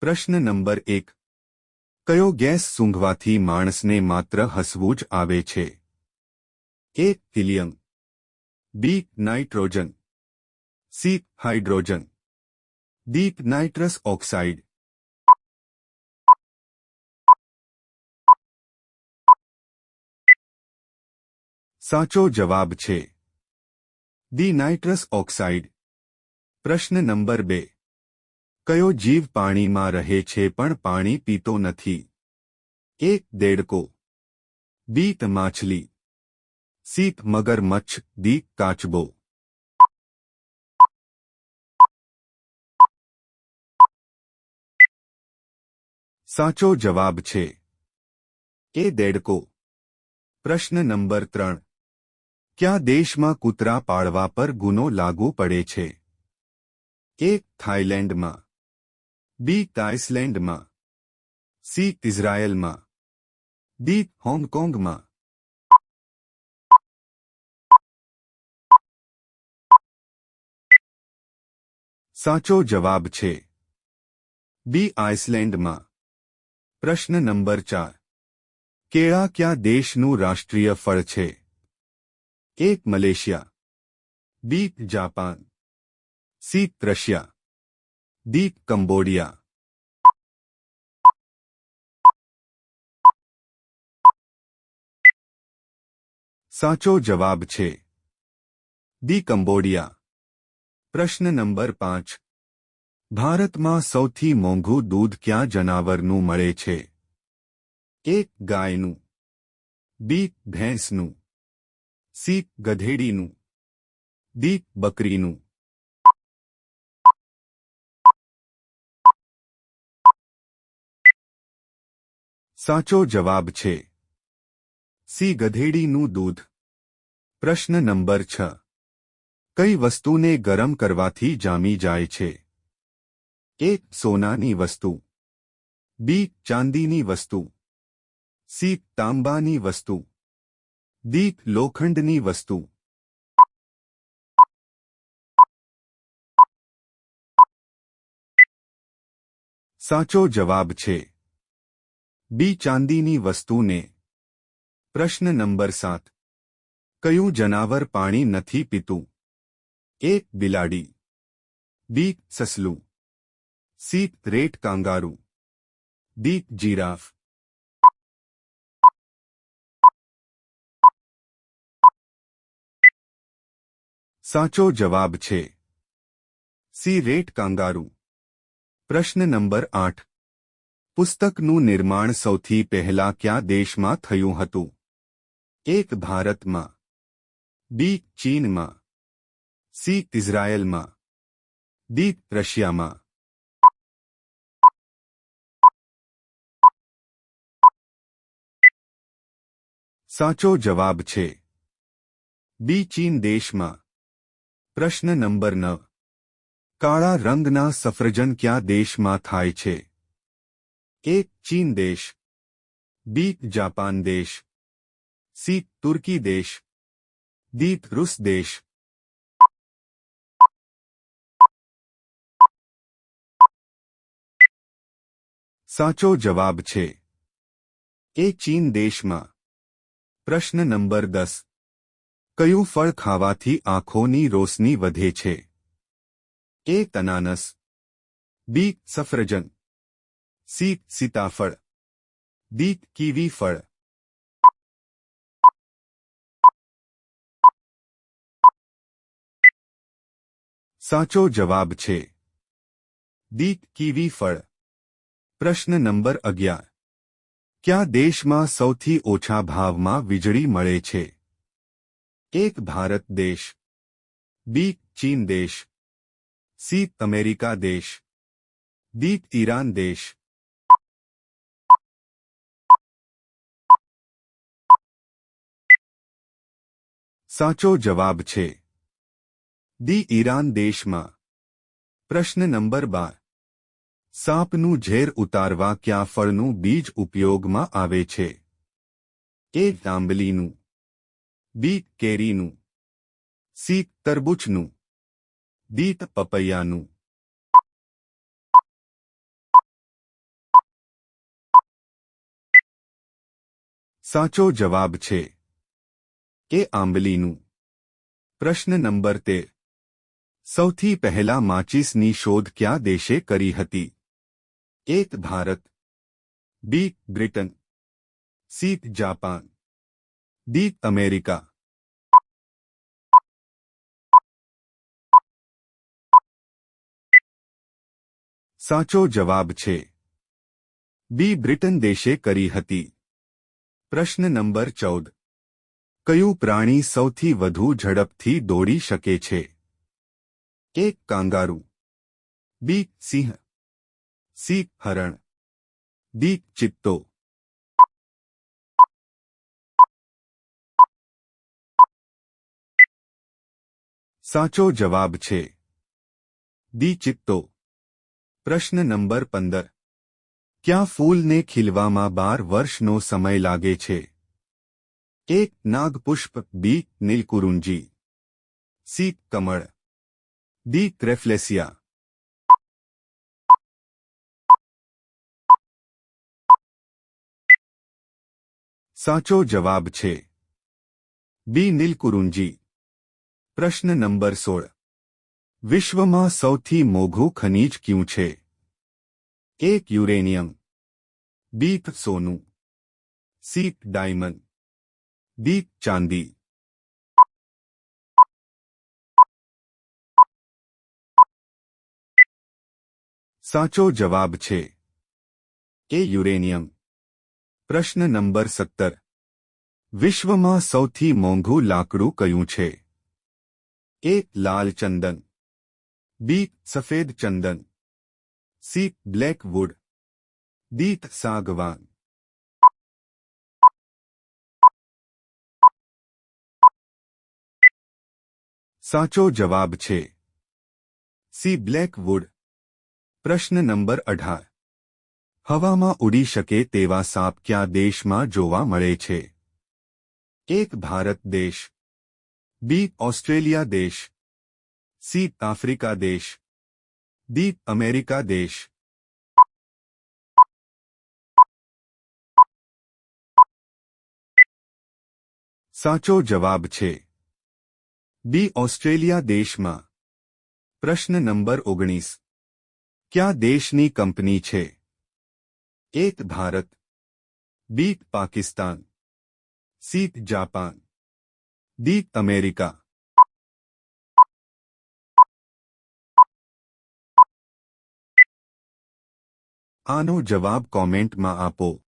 પ્રશ્ન નંબર એક. કયો ગેસ સૂંઘવાથી માણસને માત્ર હસવું જ આવે છે? A, helium. B, nitrogen. C, hydrogen. D, nitrous oxide. સાચો જવાબ છે. D, nitrous oxide. પ્રશ્ન નંબર બે. કયો જીવ પાણીમાં રહે છે પણ પાણી પીતો નથી? એક, દેડકો. બીત, માછલી. સી મગરમચ્છ દી કાચબો. સાચો જવાબ છે. એ, દેડકો. પ્રશ્ન નંબર ત્રણ. ક્યાં દેશમાં કૂતરા પાળવા પર ગુનો લાગુ પડે છે? એક, થાઇલેન્ડમાં. બી આઇસલેન્ડમાં સી ઇઝરાયેલમાં ડી હોંગકોંગમાં સાચો જવાબ છે બી આઇસલેન્ડમાં પ્રશ્ન નંબર ચાર કેળા કયા દેશનું રાષ્ટ્રીય ફળ છે એક Malaysia B Japan C Russia D Cambodia સાચો જવાબ છે. દી કંબોડિયા પ્રશ્ન નંબર પાંચ. ભારતમાં સૌથી મોંઘું દૂધ ક્યાં જનાવરનું મળે છે? એક, ગાયનું. બી ભેંસનું. સી ગધેડીનું. દી બકરીનું. સાચો જવાબ છે. સી ગધેડીનું દૂધ. પ્રશ્ન નંબર છ. કઈ વસ્તુને ગરમ કરવાથી જામી જાય છે? એ સોનાની વસ્તુ. બી ચાંદીની વસ્તુ. સી તાંબાની વસ્તુ. દી લોખંડની વસ્તુ. સાચો જવાબ છે. બી ચાંદીની વસ્તુને પ્રશ્ન નંબર સાત કયું જનાવર પાણી નથી પીતું એ બિલાડી B સસલું C rat kangaroo D giraffe સાચો જવાબ છે સી રેટ કાંગારૂ પ્રશ્ન નંબર આઠ પુસ્તકનું નિર્માણ સૌથી પહેલા કયા દેશમાં થયું હતું? એક ભારતમાં, બી ચીનમાં, સી ઇઝરાયેલમાં, ડી રશિયામાં. સાચો જવાબ છે, બી ચીન દેશમાં. પ્રશ્ન નંબર નવ. કાળા રંગના સફરજન ક્યાં દેશમાં થાય છે? એક ચીન દેશ બી જાપાન દેશ સી તુર્કી દેશ દી રૂસ દેશ સાચો જવાબ છે એ ચીન દેશમાં પ્રશ્ન નંબર દસ કયું ફળ ખાવાથી આંખોની રોશની વધે છે એ તનાનસ બી સફરજન સી સીતાફળ ડી કીવી ફળ સાચો જવાબ છે ડી કીવી ફળ પ્રશ્ન નંબર અગિયાર કયા દેશમાં સૌથી ઓછા ભાવમાં વીજળી મળે છે એક ભારત દેશ બી ચીન દેશ સી અમેરિકા દેશ ડી ઈરાન દેશ સાચો જવાબ છે. દી ઈરાન દેશમાં. પ્રશ્ન નંબર બાર. સાપનું ઝેર ઉતારવા કયા ફળનું બીજ ઉપયોગમાં આવે છે? એ તાંબલીનું. બી કેરીનું. સી તરબૂચનું. દી પપૈયાનું સાચો જવાબ છે. એ આંબલીનું પ્રશ્ન નંબર તેર સૌથી પહેલા માચીસની શોધ ક્યાં દેશે કરી હતી એક Bharat B Britain C Japan D America સાચો જવાબ છે બી બ્રિટન દેશે કરી હતી પ્રશ્ન નંબર ચૌદ કયું પ્રાણી સૌથી વધુ ઝડપથી દોડી શકે છે? એક કાંગારૂ, બી સિંહ, સી હરણ, ડી ચિત્તો. સાચો જવાબ છે દી ચિત્તો. પ્રશ્ન નંબર પંદર. ક્યાં ફૂલને ખીલવામાં બાર વર્ષનો સમય લાગે છે? એક નાગપુષ્પ, બી, નીલકુરુંજી. સી, કમળ. ડી ક્રેફલેસિયા સાચો જવાબ છે. બી, નીલકુરુંજી. પ્રશ્ન નંબર સોળ. વિશ્વમાં સૌથી મોઘું ખનીજ ક્યું છે? એક યુરેનિયમ. બી, સોનું. C, diamond. ડી ચાંદી સાચો જવાબ છે એ યુરેનિયમ પ્રશ્ન નંબર સત્તર વિશ્વમાં સૌથી મોંઘું લાકડું કયું છે એ લાલ ચંદન બી સફેદ ચંદન સી બ્લેક વુડ દીત સાગવાન સાચો જવાબ છે સી બ્લેક વુડ પ્રશ્ન નંબર અઢાર હવામાં ઉડી શકે તેવા સાપ ક્યાં દેશમાં જોવા મળે છે એક ભારત દેશ બી ઓસ્ટ્રેલિયા દેશ સી આફ્રિકા દેશ ડી અમેરિકા દેશ સાચો જવાબ છે બી ઓસ્ટ્રેલિયા દેશમાં. પ્રશ્ન નંબર ઓગણીસ. ક્યાં દેશની કંપની છે? એક Bharat. B Pakistan. C Japan. D America. આનો જવાબ કોમેન્ટમાં આપો.